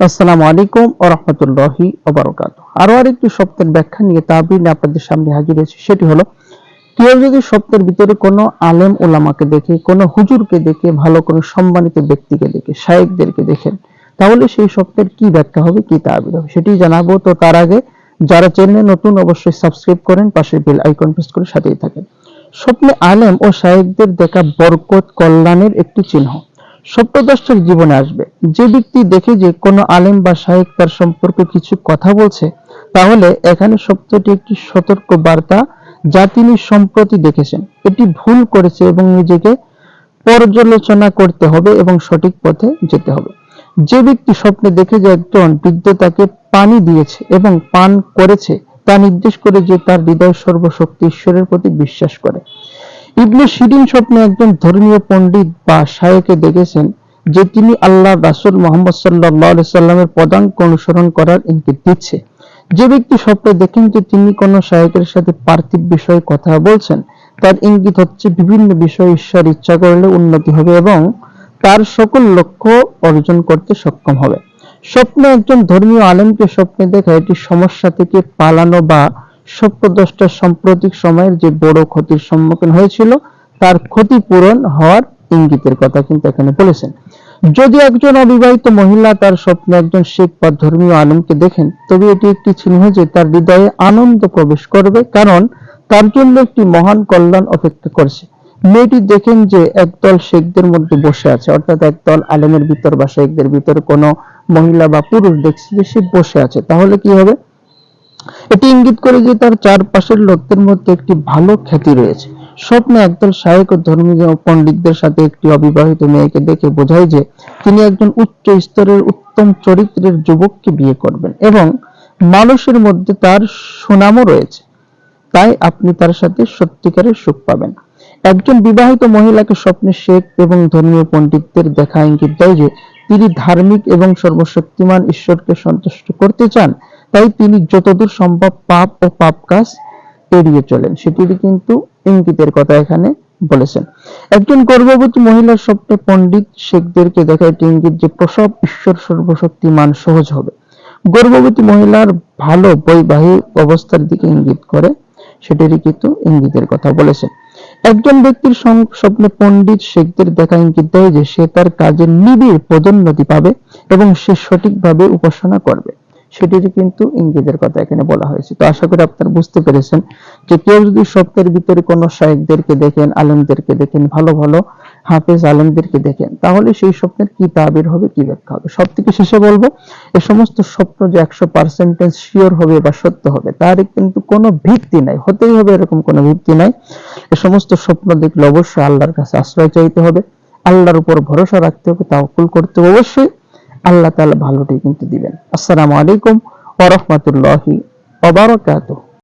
আসসালামু আলাইকুম ও রহমতুল্লাহি ওবরাকাত আরও আরেকটি শব্দের ব্যাখ্যা নিয়ে তাবির নিয়ে আপনাদের সামনে হাজির হয়েছে, সেটি হলো, কেউ যদি শব্দের ভিতরে কোনো আলেম ওলামাকে দেখে, কোনো হুজুরকে দেখে, ভালো কোনো সম্মানিত ব্যক্তিকে দেখে, শায়েকদেরকে দেখেন তাহলে সেই শব্দের কি ব্যাখ্যা হবে, কি তাবির হবে, সেটি জানাব। তো তার আগে যারা চ্যানেলে নতুন অবশ্যই সাবস্ক্রাইব করেন, পাশে বেল আইকন প্রেস করে সাথেই থাকেন। স্বপ্নে আলেম ও শায়েকদের দেখা বরকত, কল্যাণের একটি চিহ্ন। স্বপ্নদ্রষ্টার জীবনে আসবে। যে ব্যক্তি দেখে যে কোনো আলেম বা শাহেক তার সম্পর্কে কিছু কথা বলছে, তাহলে এখানে শব্দটি একটি সতর্ক বার্তা যা তিনি সম্প্রতি দেখেছেন। এটি ভুল করেছে এবং নিজেকে পর্যালোচনা করতে হবে এবং সঠিক পথে যেতে হবে। যে ব্যক্তি স্বপ্নে দেখে যে একজন বৃদ্ধ তাকে পানি দিয়েছে এবং পান করেছে, তা নির্দেশ করে যে তার হৃদয় সর্বশক্তি ঈশ্বরের প্রতি বিশ্বাস করে। ইবনে শিরিন স্বপ্নে একজন ধর্মীয় পণ্ডিত বা শায়কে দেখেছেন যে তিনি আল্লাহ রাসুল মোহাম্মদ সাল্লাহ সাল্লামের পদাঙ্ক অনুসরণ করার ইঙ্গিত দিচ্ছে। যে ব্যক্তি স্বপ্নে দেখেন যে তিনি কোন শায়কের সাথে পার্থিব বিষয়ে কথা বলছেন, তার ইঙ্গিত হচ্ছে বিভিন্ন বিষয়ে ঈশ্বর ইচ্ছা করলে উন্নতি হবে এবং তার সকল লক্ষ্য অর্জন করতে সক্ষম হবে। স্বপ্নে একজন ধর্মীয় আলেমকে স্বপ্নে দেখা এটি সমস্যা থেকে পালানো বা স্বপ্নদ্রষ্টার সাম্প্রতিক সময়ের যে বড় ক্ষতির সম্মুখীন হয়েছিল, তার ক্ষতিপূরণ হওয়ার ইঙ্গিতের কথা কিন্তু এখানে বলেছেন। যদি একজন অবিবাহিত মহিলা তার স্বপ্নে একজন শেখ বা ধর্মীয় আলমকে দেখেন, তবে এটি একটি চিহ্ন যে তার হৃদয়ে আনন্দ প্রবেশ করবে, কারণ তার জন্য একটি মহান কল্যাণ অপেক্ষা করছে। মেয়েটি দেখেন যে একদল শেখদের মধ্যে বসে আছে, অর্থাৎ একদল আলেমের ভিতর বা শেখদের ভিতর কোনো মহিলা বা পুরুষ দেখছে যে সে বসে আছে। তাহলে কি হবে? এটি ইঙ্গিত করে যে তার চারপাশের লোকদের মধ্যে একটি ভালো খ্যাতি রয়েছে। স্বপ্নে একদল শায়ক ও ধর্মীয় পণ্ডিতদের সাথে একটি অবিবাহিত মেয়েকে দেখে বোঝায় যে তিনি একজন উচ্চ স্তরের উত্তম চরিত্রের যুবককে বিয়ে করবেন এবং মানুষের মধ্যে তার সুনামও রয়েছে। তাই আপনি তার সাথে সত্যিকারের সুখ পাবেন। একজন বিবাহিত মহিলাকে স্বপ্নে শেখ এবং ধর্মীয় পণ্ডিতদের দেখা ইঙ্গিত দেয় যে তিনি ধার্মিক এবং সর্বশক্তিমান ঈশ্বরকে সন্তুষ্ট করতে চান। তাই তিনি যতদূর সম্ভব পাপ ও পাপ কাজ এড়িয়ে চলেন। সেটিরই কিন্তু ইঙ্গিতের কথা এখানে বলেছেন। একজন গর্ভবতী মহিলার স্বপ্নে পণ্ডিত শেখদেরকে দেখা এটি ইঙ্গিত যে প্রসব ঈশ্বর সর্বশক্তিমান সহজ হবে। গর্ভবতী মহিলার ভালো বৈবাহিক অবস্থার দিকে ইঙ্গিত করে, সেটিরই কিন্তু ইঙ্গিতের কথা বলেছেন। একজন ব্যক্তির স্বপ্নে পণ্ডিত শেখদের দেখা ইঙ্গিত দেয় যে সে তার কাজের নিবিড় পদোন্নতি পাবে এবং সে সঠিকভাবে উপাসনা করবে। সেটিরই কিন্তু ইঙ্গিতের কথা এখানে বলা হয়েছে। তো আশা করি আপনারা বুঝতে পেরেছেন যে কেউ যদি স্বপ্নের ভিতরে কোনো শায়েকদেরকে দেখেন, আলেমদেরকে দেখেন, ভালো ভালো হাফেজ আলেমদেরকে দেখেন, তাহলে সেই স্বপ্নের কি তাবির হবে, কি ব্যাখ্যা হবে? সব থেকে শেষে বলব এই সমস্ত স্বপ্ন যে একশো পার্সেন্টেজ শিওর হবে বা সত্য হবে, তার কিন্তু কোনো ভিত্তি নাই, হতেই হবে এরকম কোনো ভিত্তি নাই। এ সমস্ত স্বপ্ন দেখলে অবশ্যই আল্লাহর কাছে আশ্রয় চাইতে হবে, আল্লাহর উপর ভরসা রাখতে হবে তাওকুল করতে হবে। অবশ্যই আল্লাহ তালা ভালোটি কিন্তু দিবেন। আসসালামু আলাইকুম ওরহমতুল্লাহি বারাকাতুহু।